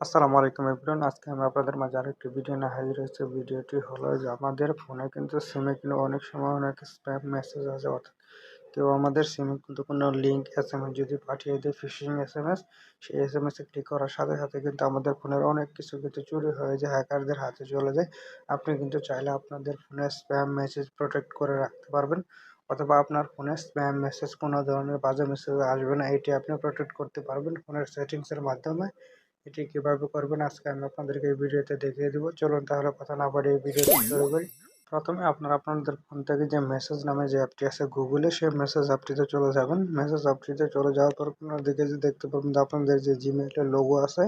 আসসালামু আলাইকুম এভরিওয়ান। আজকে আমি আপনাদের মাঝে আরেকটি ভিডিও নিয়ে হাজির হয়েছে। ভিডিওটি হলো যে আমাদের ফোনে কিন্তু সিমে কিন্তু অনেক সময় অনেক স্প্যাম মেসেজ আসে। অর্থাৎ কেউ আমাদের সিমে কিন্তু কোনো লিঙ্ক এস এম এস যদি পাঠিয়ে দেয় ফিশিং এস এম এস সেই এস এম এসে ক্লিক করার সাথে সাথে কিন্তু আমাদের ফোনের অনেক কিছু কিন্তু চুরি হয়ে যায় হ্যাকারদের হাতে চলে যায়। আপনি কিন্তু চাইলে আপনাদের ফোনে স্প্যাম মেসেজ প্রোটেক্ট করে রাখতে পারবেন। অথবা আপনার ফোনে স্প্যাম মেসেজ কোনো ধরনের বাজে মেসেজ আসবে না। এটি আপনি প্রোটেক্ট করতে পারবেন ফোনের সেটিংসের মাধ্যমে। এটি কীভাবে করবেন আজকে আমি আপনাদেরকে এই ভিডিওতে দেখিয়ে দিব। চলুন তাহলে কথা না বাড়িয়ে এই ভিডিওটি শুরু করি। প্রথমে আপনারা আপনাদের ফোন থেকে যে মেসেজ নামে যে অ্যাপটি আছে গুগলে সেই মেসেজ অ্যাপটিতে চলে যাবেন। মেসেজ অ্যাপটিতে চলে যাওয়ার পর আপনার দিকে যে দেখতে পাবেন যে আপনাদের যে জিমেলের লোগো আছে,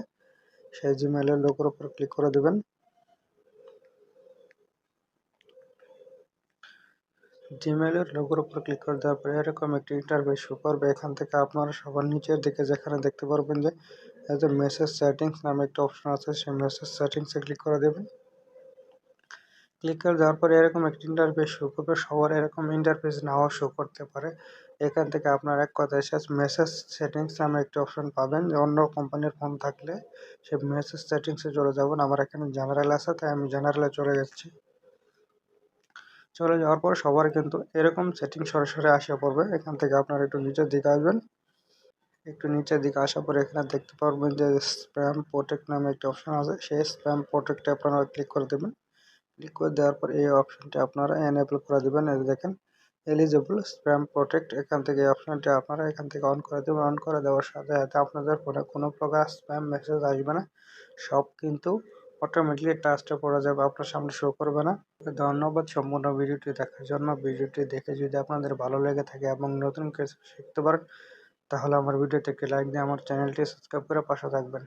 সেই জিমেলের লোগোর উপর ক্লিক করে দেবেন। জিমেলের লোগোর উপর ক্লিক করে দেওয়ার পরে এরকম একটি ইন্টারফেস শো করবে। এখান থেকে আপনারা সবার নিচের দিকে যেখানে দেখতে পারবেন যে যে মেসেজ সেটিংস নামে একটা অপশন আছে, সেই মেসেজ সেটিংসে ক্লিক করে দেবেন। ক্লিক করে দেওয়ার পরে এরকম একটি ইন্টারফেস শো করবে, সবার এরকম ইন্টারফেস নাও শো করতে পারে। এখান থেকে আপনার এক কথায় শেষ মেসেজ সেটিংস নামে একটি অপশন পাবেন। যে অন্য কোম্পানির ফোন থাকলে সে মেসেজ সেটিংসে চলে যাবেন। আমার এখানে জেনারেল আছে, তাই আমি জেনারেলে চলে যাচ্ছি। চলে যাওয়ার পর সবার কিন্তু এরকম সেটিং সরাসরি আসে পড়বে। এখান থেকে আপনারা একটু নিচের দিকে আসবেন। একটু নিচের দিকে আসার পরে এখানে দেখতে পারবেন যে স্প্যাম প্রোটেক্ট নামে একটি অপশন আছে। সেই স্প্যাম প্রোটেক্টে আপনারা ক্লিক করে দেবেন। ক্লিক করে দেওয়ার পর এই অপশনটি আপনারা এনেবল করে দেবেন। এই দেখেন এলিজিবল স্প্যাম প্রোটেক্ট এখান থেকে এই অপশনটি আপনারা এখান থেকে অন করে দেবেন। অন করে দেওয়ার সাথে সাথে আপনাদের ফোনে কোনো প্রকার স্প্যাম মেসেজ আসবে না। সব কিন্তু অটোমেটিকলি টাচটা পড়ে যাবে, আপনার সামনে শো করবে না। ধন্যবাদ সম্পূর্ণ ভিডিওটি দেখার জন্য। ভিডিওটি দেখে যদি আপনাদের ভালো লেগে থাকে এবং নতুন কিছু শিখতে পারেন তাহলে আমার ভিডিওতে একটি লাইক দিয়ে আমার চ্যানেলটি সাবস্ক্রাইব করে পাশে থাকবেন।